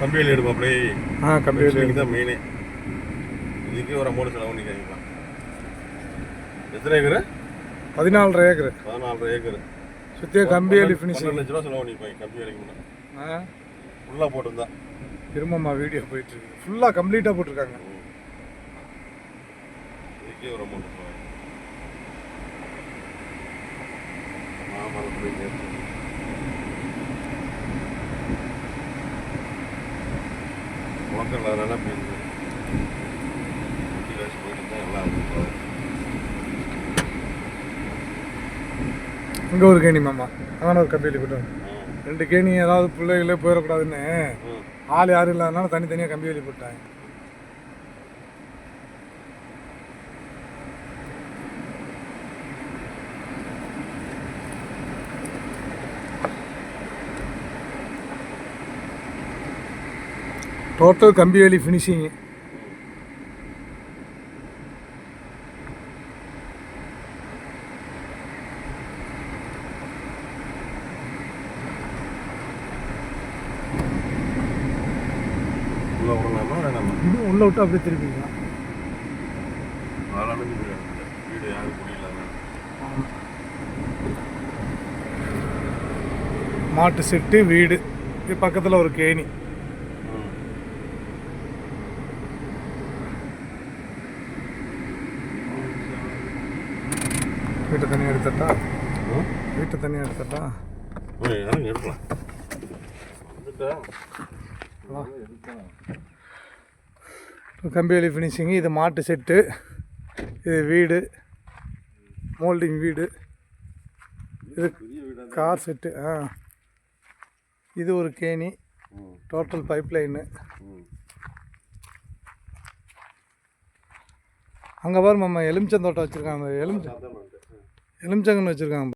கம்பியில் எடுப்போம் அப்படியே. ஆ கம்பி கம்பியில் தான் மெயினே இதுக்கே ஒரு அமௌண்ட் செலவு பண்ணி கேட்கலாம் எத்தனை ஏக்கரு? பதினாலரை ஏக்கர். பதினாலரை ஏக்கர். சுற்றிய கம்பி வேலி ஃபினிஷிங் லட்ச ரூபா செலவு பண்ணிப்பாங்க கம்பி வேலைக்கு ஆ. ஃபுல்லாக போட்டிருந்தா. திரும்பம்மா வீடியோ போயிட்டு இருக்கு ஃபுல்லாக கம்ப்ளீட்டாக போட்டிருக்காங்க இதுக்கே ஒரு அமௌண்ட் செலவு மாமரம் போய் நேர்த்து முழக்கம் அதனால போயிருந்து வண்டி காசு போயிட்டு இருந்தால் எல்லாம் வந்து இங்கே ஒரு கேணி மாமா. அங்கே ஒரு கம்பி வேலி போட்டு ரெண்டு கேணி ஏதாவது பிள்ளைகளே போயிடக்கூடாதுன்னு ஆள் யாரும் இல்லாதனால தனித்தனியாக கம்பி வேலி டோட்டல் கம்பி வேலி ஃபினிஷிங்கு இது உள்ளே விட்டு அப்படியே அதனால வீடு வீடு யாரும் குடியில்லாம மாட்டு செட்டு வீடு. இது பக்கத்தில் ஒரு கேணி. வீட்டை தனியாக எடுத்துட்டா? வீட்டை தனியாக எடுத்துட்டா? எடுக்கலாம். கம்பிவேலி ஃபினிஷிங்கு இது மாட்டு செட்டு இது வீடு மோல்டிங் வீடு இது கார் செட்டு ஆ. இது ஒரு கேணி டோட்டல் பைப் லைனு அங்கே பாரு மாமா எலுமிச்சந்தோட்டம் வச்சுருக்காங்க. எலுமிச்ச எலுமிச்சங்கன்று வச்சுருக்காங்க.